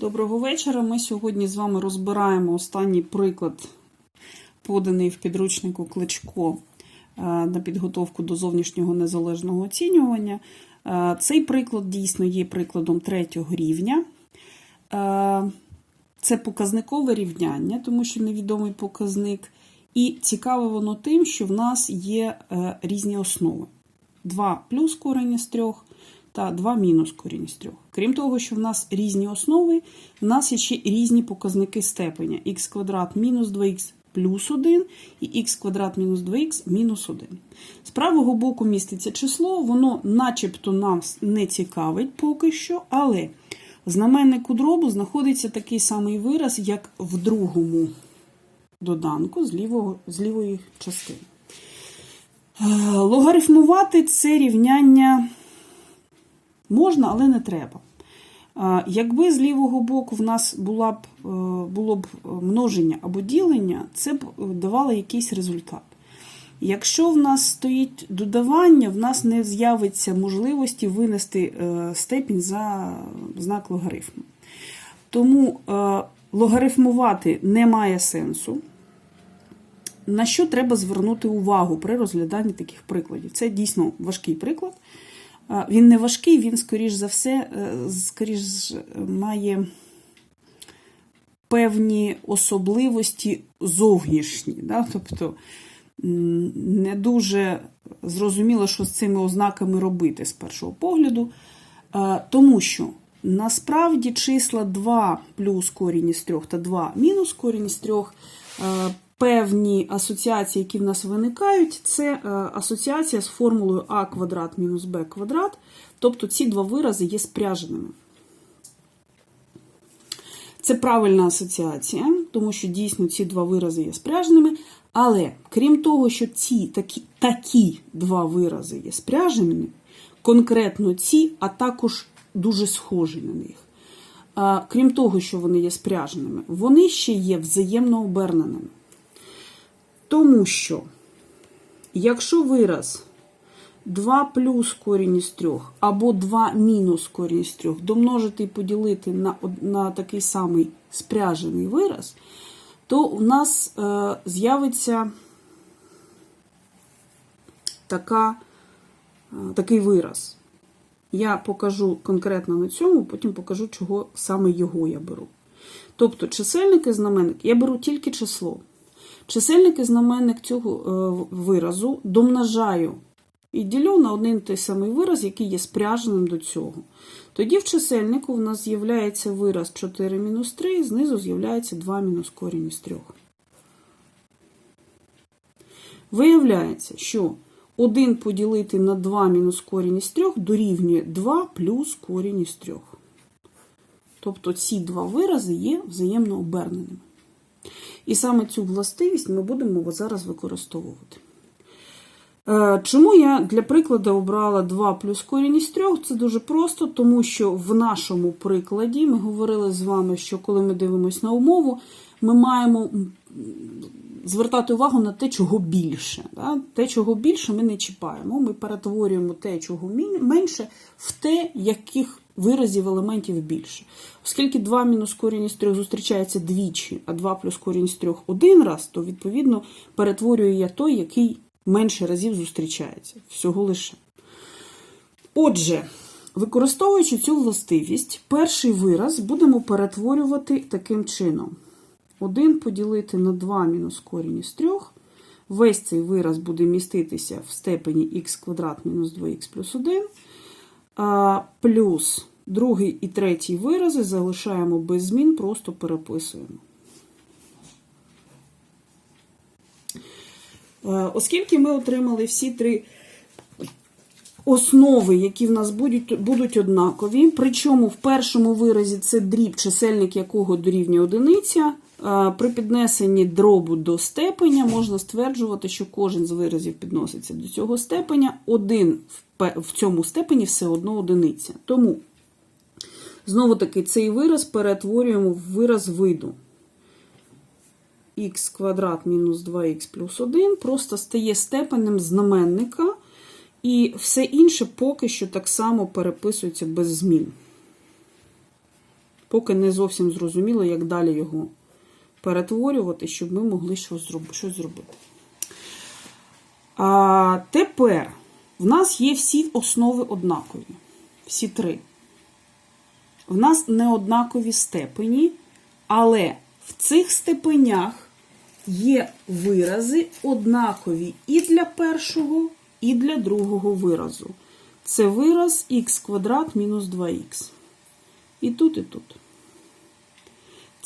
Доброго вечора. Ми сьогодні з вами розбираємо останній приклад, поданий в підручнику Кличко е, на підготовку до зовнішнього незалежного оцінювання. Е, Цей приклад дійсно є прикладом третього рівня. Е, Це показникове рівняння, тому що невідомий показник. І цікаве воно тим, що в нас є різні основи. 2 плюс корінь із 3 та 2 мінус корінь з 3. Крім того, що в нас різні основи, в нас є ще різні показники степеня. х квадрат мінус 2х плюс 1 і х квадрат мінус 2х мінус 1. З правого боку міститься число, воно начебто нам не цікавить поки що, але в знаменнику дробу знаходиться такий самий вираз, як в другому доданку з, лівого, з лівої частини. Е, Логарифмувати це рівняння можна, але не треба. Е, Якби з лівого боку в нас була б, е, було б множення або ділення, це б давало якийсь результат. Якщо в нас стоїть додавання, в нас не з'явиться можливості винести е, степінь за знак логарифму. Тому е, логарифмувати немає сенсу. На що треба звернути увагу при розгляданні таких прикладів? Це дійсно важкий приклад. Він не важкий, він, скоріш за все, е, скоріш має певні особливості зовнішні. Да? Тобто не дуже зрозуміло, що з цими ознаками робити з першого погляду. Е, Тому що насправді числа 2 плюс корінь із 3 та 2 мінус корінь із 3 е, певні асоціації, які в нас виникають, це е, асоціація з формулою а квадрат мінус б квадрат. Тобто ці два вирази є спряженими. Це правильна асоціація, тому що дійсно ці два вирази є спряженими. Але крім того, що ці такі, такі два вирази є спряженими, конкретно ці, а також дуже схожі на них. Крім того, що вони є спряженими, вони ще є взаємно оберненими. Тому що, якщо вираз 2 плюс корінь із 3 або 2 мінус корінь із 3 домножити і поділити на, на такий самий спряжений вираз, то у нас е, з'явиться така, е, такий вираз. Я покажу конкретно на цьому, потім покажу, чого саме його я беру. Тобто, чисельник і знаменник я беру тільки число. Чисельник і знаменник цього е, виразу домножаю і ділю на один той самий вираз, який є спряженим до цього. Тоді в чисельнику в нас з'являється вираз 4 мінус 3, і знизу з'являється 2 мінус корінь із 3. Виявляється, що 1 поділити на 2 мінус корінь із 3 дорівнює 2 плюс корінь із 3. Тобто ці два вирази є взаємно оберненими. І саме цю властивість ми будемо зараз використовувати. Е, Чому я для прикладу обрала 2 плюс корінь із 3? Це дуже просто, тому що в нашому прикладі ми говорили з вами, що коли ми дивимося на умову, ми маємо звертати увагу на те, чого більше. Те, чого більше, ми не чіпаємо. Ми перетворюємо те, чого менше, в те, яких виразів елементів більше. Оскільки 2 мінус корінь із 3 зустрічається двічі, а 2 плюс корінь із 3 один раз, то відповідно перетворюю я той, який менше разів зустрічається. Всього лише. Отже, використовуючи цю властивість, перший вираз будемо перетворювати таким чином. 1 поділити на 2 мінус корінь із 3. Весь цей вираз буде міститися в степені х квадрат мінус 2х плюс 1. Плюс другий і третій вирази залишаємо без змін, просто переписуємо. Е, Оскільки ми отримали всі три основи, які в нас будуть, будуть однакові, причому в першому виразі це дріб, чисельник якого дорівнює одиниця, при піднесенні дробу до степеня можна стверджувати, що кожен з виразів підноситься до цього степеня, один в цьому степені все одно одиниця. Тому, знову таки, цей вираз перетворюємо в вираз виду х квадрат мінус 2х плюс 1 просто стає степенем знаменника, і все інше поки що так само переписується без змін. Поки не зовсім зрозуміло, як далі його перетворювати, щоб ми могли щось зробити. А тепер в нас є всі основи однакові. Всі три. В нас не однакові степені, але в цих степенях є вирази однакові і для першого, і для другого виразу. Це вираз х квадрат мінус 2х. І тут, і тут.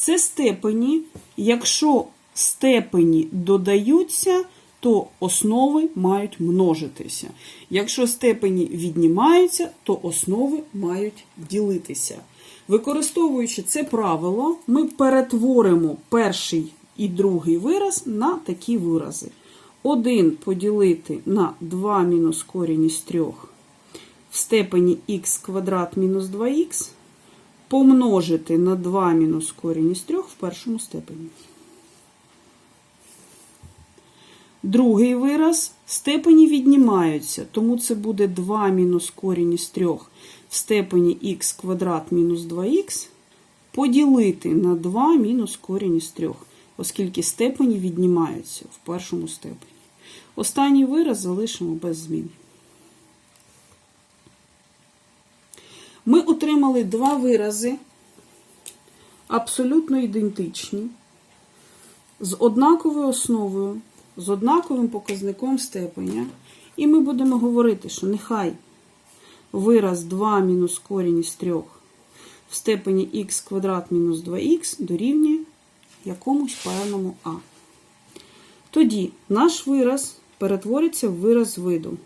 Це степені. Якщо степені додаються, то основи мають множитися. Якщо степені віднімаються, то основи мають ділитися. Використовуючи це правило, ми перетворимо перший і другий вираз на такі вирази. 1 поділити на 2 мінус корінь із 3 в степені х квадрат мінус 2х помножити на 2 мінус корінь із 3 в першому степені. Другий вираз степені віднімаються, тому це буде 2 мінус корінь із 3 в степені х квадрат мінус 2х поділити на 2 мінус корінь із 3, оскільки степені віднімаються в першому степені. Останній вираз залишимо без змін. Ми отримали два вирази абсолютно ідентичні, з однаковою основою, з однаковим показником степеня. І ми будемо говорити, що нехай вираз 2 мінус корінь із 3 в степені х квадрат мінус 2х дорівнює якомусь певному а. Тоді наш вираз перетвориться в вираз виду.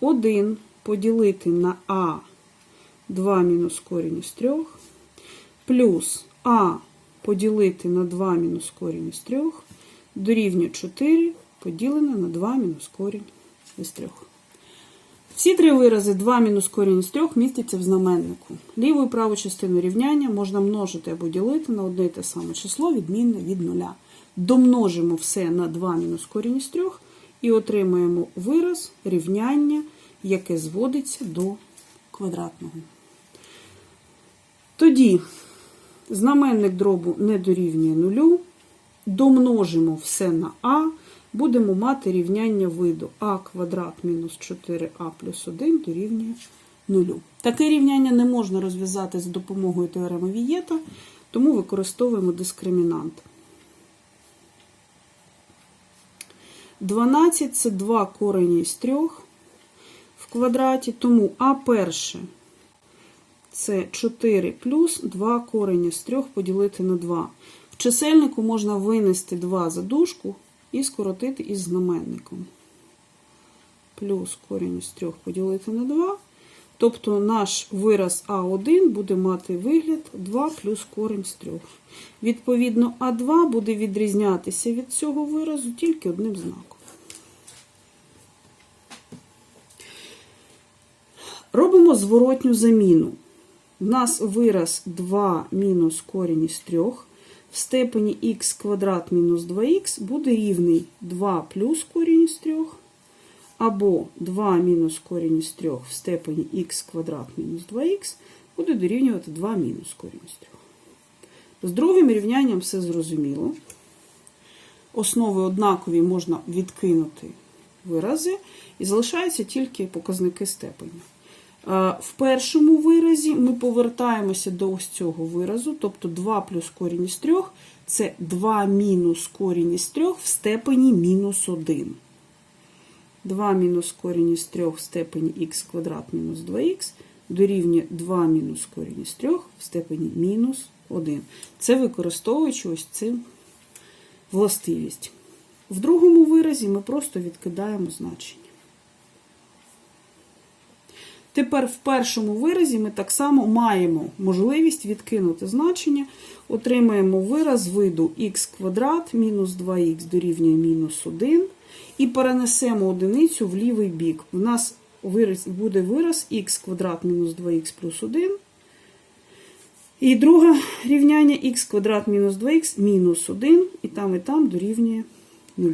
1 поділити на а 2 мінус корінь із 3 плюс а поділити на 2 мінус корінь із 3 дорівнює 4 поділене на 2 мінус корінь із 3. Всі три вирази 2 мінус корінь із 3 містяться в знаменнику. Ліву і праву частину рівняння можна множити або ділити на одне і те саме число, відмінне від нуля. Домножимо все на 2 мінус корінь із 3 і отримаємо вираз рівняння, яке зводиться до квадратного. Тоді знаменник дробу не дорівнює нулю. Домножимо все на а, будемо мати рівняння виду а квадрат мінус 4а плюс 1 дорівнює нулю. Таке рівняння не можна розв'язати за допомогою теореми Вієта, тому використовуємо дискримінант. 12 це 2 корені з 3 в квадраті, тому а перше це 4 плюс 2 корені з 3 поділити на 2. В чисельнику можна винести 2 за дужку і скоротити із знаменником. Плюс корінь з 3 поділити на 2. Тобто наш вираз А1 буде мати вигляд 2 плюс корінь з 3. Відповідно, А2 буде відрізнятися від цього виразу тільки одним знаком. Робимо зворотню заміну. У нас вираз 2 мінус корінь із 3 в степені х квадрат мінус 2х буде рівний 2 плюс корінь із 3, або 2 мінус корінь із 3 в степені х квадрат мінус 2х буде дорівнювати 2 мінус корінь із 3. З другим рівнянням все зрозуміло. Основи однакові можна відкинути вирази, і залишаються тільки показники степеня. В першому виразі ми повертаємося до ось цього виразу, тобто 2 плюс корінь із 3 це 2 мінус корінь із 3 в степені мінус 1. 2 мінус корінь із 3 в степені х квадрат мінус 2х дорівнює 2 мінус корінь із 3 в степені мінус 1. Це використовуючи ось цю властивість. В другому виразі ми просто відкидаємо значення. Тепер в першому виразі ми так само маємо можливість відкинути значення, отримаємо вираз виду х квадрат мінус 2х дорівнює мінус 1, і перенесемо одиницю в лівий бік. У нас буде вираз х квадрат мінус 2х плюс 1. І друге рівняння х квадрат мінус 2х мінус 1, і там, і там дорівнює 0.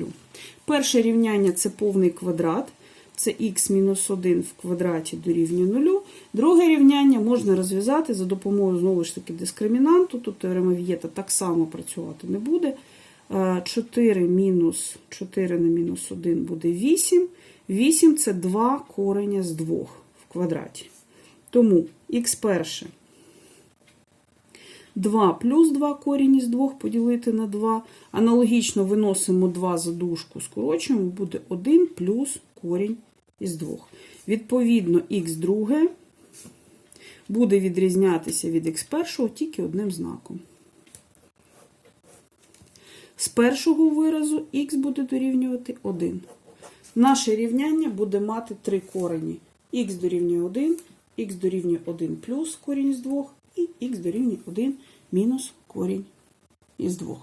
Перше рівняння це повний квадрат. Це х-1 в квадраті дорівнює 0. Друге рівняння можна розв'язати за допомогою знову ж таки дискримінанту. Тут теорема Вієта так само працювати не буде. Е, 4 мінус 4 на мінус 1 буде 8. 8 це 2 корення з 2 в квадраті. Тому х перше 2 плюс 2 корінь із 2 поділити на 2. Аналогічно виносимо 2 за дужку, скорочуємо, буде 1 плюс корінь із 2. Відповідно, х друге буде відрізнятися від х першого тільки одним знаком. З першого виразу х буде дорівнювати 1. Наше рівняння буде мати три корені. х дорівнює 1, х дорівнює 1 плюс корінь із 2 і х дорівнює 1 мінус корінь із 2.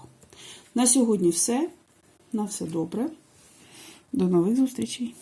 На сьогодні все. На все добре. До нових зустрічей!